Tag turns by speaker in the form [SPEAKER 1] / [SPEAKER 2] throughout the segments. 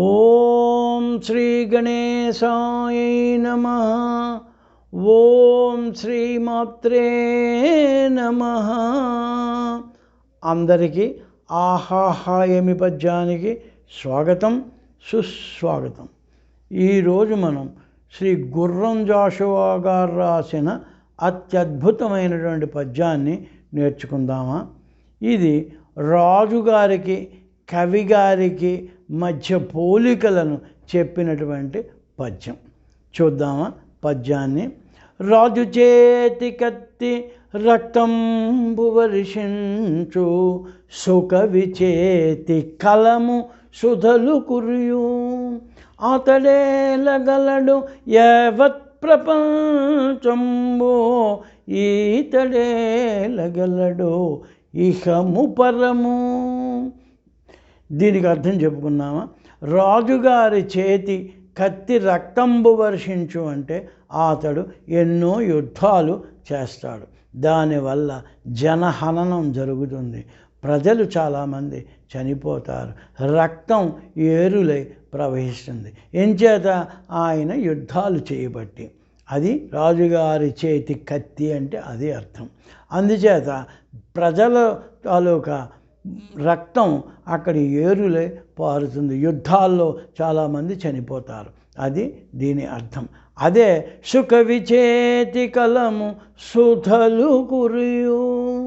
[SPEAKER 1] ఓం శ్రీ గణేశాయ నమ. ఓం శ్రీమాత్రే నమ. అందరికీ ఆహాహాయమి పద్యానికి స్వాగతం సుస్వాగతం. ఈరోజు మనం శ్రీ గుర్రం జాషువా గారు రాసిన అత్యద్భుతమైనటువంటి పద్యాన్ని నేర్చుకుందామా. ఇది రాజుగారికి కవిగారికి మధ్య పోలికలను చెప్పినటువంటి పద్యం. చూద్దామా పద్యాన్ని. రాజు చేతి కత్తి రక్తంబు వర్షించు సుకవి చేతి కలము సుధలు కురియు. అతడేలగలడు యవత్ ప్రపంచంబో ఈతడేలగలడు ఇహము పరము. దీనికి అర్థం చెప్పుకున్నామా? రాజుగారి చేతి కత్తి రక్తంబు వర్షించు అంటే అతడు ఎన్నో యుద్ధాలు చేస్తాడు. దానివల్ల జనహననం జరుగుతుంది. ప్రజలు చాలామంది చనిపోతారు. రక్తం ఏరులై ప్రవహిస్తుంది. ఎంచేత ఆయన యుద్ధాలు చేయబట్టి. అది రాజుగారి చేతి కత్తి అంటే అది అర్థం. అందుచేత ప్రజల తాలూకా రక్తం అక్కడి ఏరులే పారుతుంది. యుద్ధాల్లో చాలామంది చనిపోతారు. అది దీని అర్థం. అదే సుఖ విచేతి కలము సుధలు కురియు.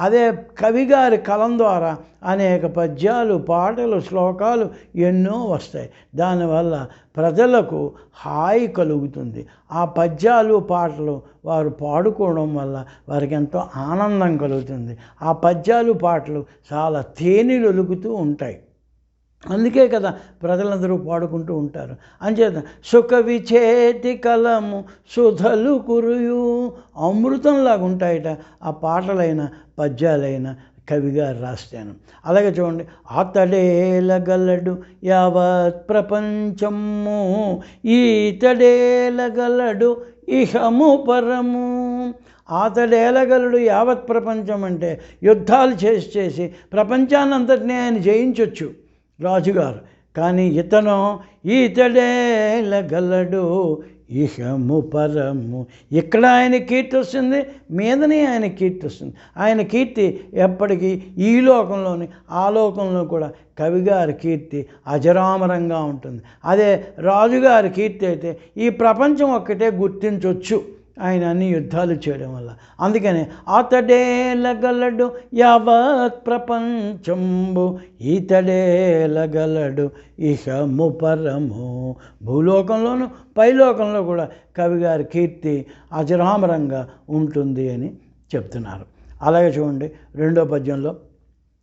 [SPEAKER 1] అదే కవిగారి కలం ద్వారా అనేక పద్యాలు పాటలు శ్లోకాలు ఎన్నో వస్తాయి. దానివల్ల ప్రజలకు హాయి కలుగుతుంది. ఆ పద్యాలు పాటలు వారు పాడుకోవడం వల్ల వారికి ఎంతో ఆనందం కలుగుతుంది. ఆ పద్యాలు పాటలు చాలా తేనెలొలుగుతూ ఉంటాయి. అందుకే కదా ప్రజలందరూ పాడుకుంటూ ఉంటారు. అంచేత సుఖ విచేతి కలము సుధలు కురుయు అమృతంలాగా ఉంటాయట. ఆ పాటలైన పద్యాలైన కవిగారు రాస్తాను. అలాగే చూడండి అతడేలగలడు యావత్ ప్రపంచము ఈతడేలగలడు ఇహము పరము. అతడేలగలడు యావత్ ప్రపంచం అంటే యుద్ధాలు చేసి చేసి ప్రపంచాన్నంతటినీ ఆయన జయించవచ్చు రాజుగారు. కానీ ఇతను ఈతడేలగలడు ఇహము పరము. ఇక్కడ ఆయన కీర్తి వస్తుంది మీదనే ఆయన కీర్తి వస్తుంది. ఆయన కీర్తి ఎప్పటికీ ఈ లోకంలోని ఆ లోకంలో కూడా కవిగారి కీర్తి అజరామరంగా ఉంటుంది. అదే రాజుగారి కీర్తి అయితే ఈ ప్రపంచం ఒక్కటే గుర్తించవచ్చు ఆయన అన్ని యుద్ధాలు చేయడం వల్ల. అందుకని అతడేలగలడు యావత్ ప్రపంచంబు ఈతడేలగలడు ఇహము పరము. భూలోకంలోను పైలోకంలో కూడా కవిగారి కీర్తి అజరామరంగా ఉంటుంది అని చెప్తున్నారు. అలాగే చూడండి రెండో పద్యంలో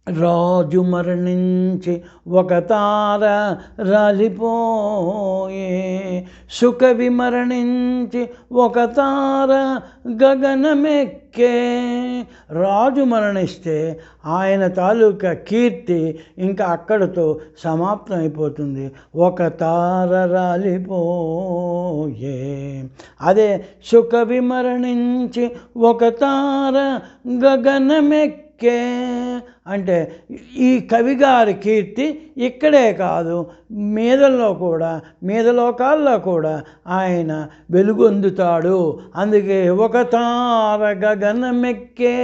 [SPEAKER 1] రాజు మరణించి ఒక తార రాలిపోయే. సుఖవి మరణించి ఒక తార గగనమెక్కే. రాజు మరణిస్తే ఆయన తాలూకా కీర్తి ఇంకా అక్కడితో సమాప్తం అయిపోతుంది ఒక తార రాలిపోయే. అదే సుఖవి మరణించి ఒక తార గగనమెక్కే. అంటే ఈ కవిగారి కీర్తి ఇక్కడే కాదు మీదల్లో కూడా మీదలోకాల్లో కూడా ఆయన వెలుగొందుతాడు. అందుకే ఒక తార గగనమెక్కే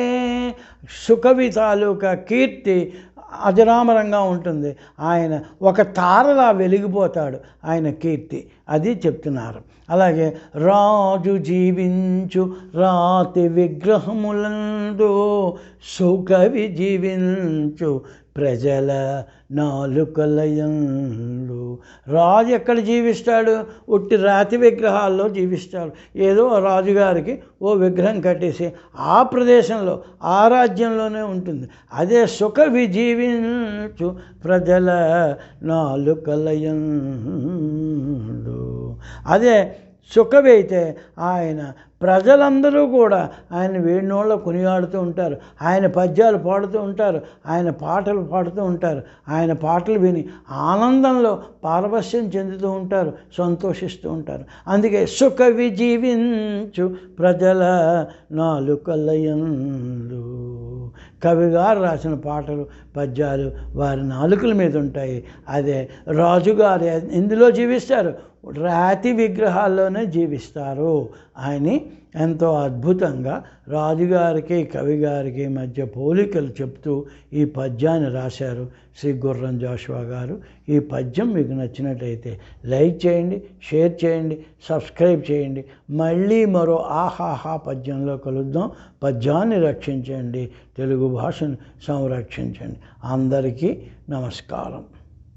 [SPEAKER 1] సుకవి తాలూకా కీర్తి అజరామరంగా ఉంటుంది. ఆయన ఒక తారలా వెలిగిపోతాడు. ఆయన కీర్తి. అది చెప్తున్నారు. అలాగే రాజు జీవించు రాతి విగ్రహములందు సుకవి జీవించు ప్రజల నాలుకలయంలు రాజు ఎక్కడ జీవిస్తాడు? ఉట్టి రాతి విగ్రహాల్లో జీవిస్తాడు. ఏదో రాజుగారికి ఓ విగ్రహం కట్టేసి ఆ ప్రదేశంలో ఆ రాజ్యంలోనే ఉంటుంది. అదే సుఖవి జీవించు ప్రజల నాలుకలయంలు అదే సుఖవైతే ఆయన ప్రజలందరూ కూడా ఆయన వేణోళ్ళ కొనియాడుతూ ఉంటారు. ఆయన పద్యాలు పాడుతూ ఉంటారు. ఆయన పాటలు పాడుతూ ఉంటారు. ఆయన పాటలు విని ఆనందంలో పారవస్యం చెందుతూ ఉంటారు. సంతోషిస్తూ ఉంటారు. అందుకే సుఖ విజీవించు ప్రజల నాలుకలయందు కవిగారు రాసిన పాటలు పద్యాలు వారి నాలుకల మీద ఉంటాయి. అదే రాజుగారు ఇందులో జీవిస్తారు. రాతి విగ్రహాల్లోనే జీవిస్తారు. ఆయన ఎంతో అద్భుతంగా రాజుగారికి కవిగారికి మధ్య పోలికలు చెప్తూ ఈ పద్యాన్ని రాశారు శ్రీ గుర్రం జాషువా గారు. ఈ పద్యం మీకు నచ్చినట్టయితే లైక్ చేయండి షేర్ చేయండి సబ్స్క్రైబ్ చేయండి. మళ్ళీ మరో ఆహాహా పద్యంలో కలుద్దాం. పద్యాన్ని రక్షించండి తెలుగు భాషను సంరక్షించండి. అందరికీ నమస్కారం.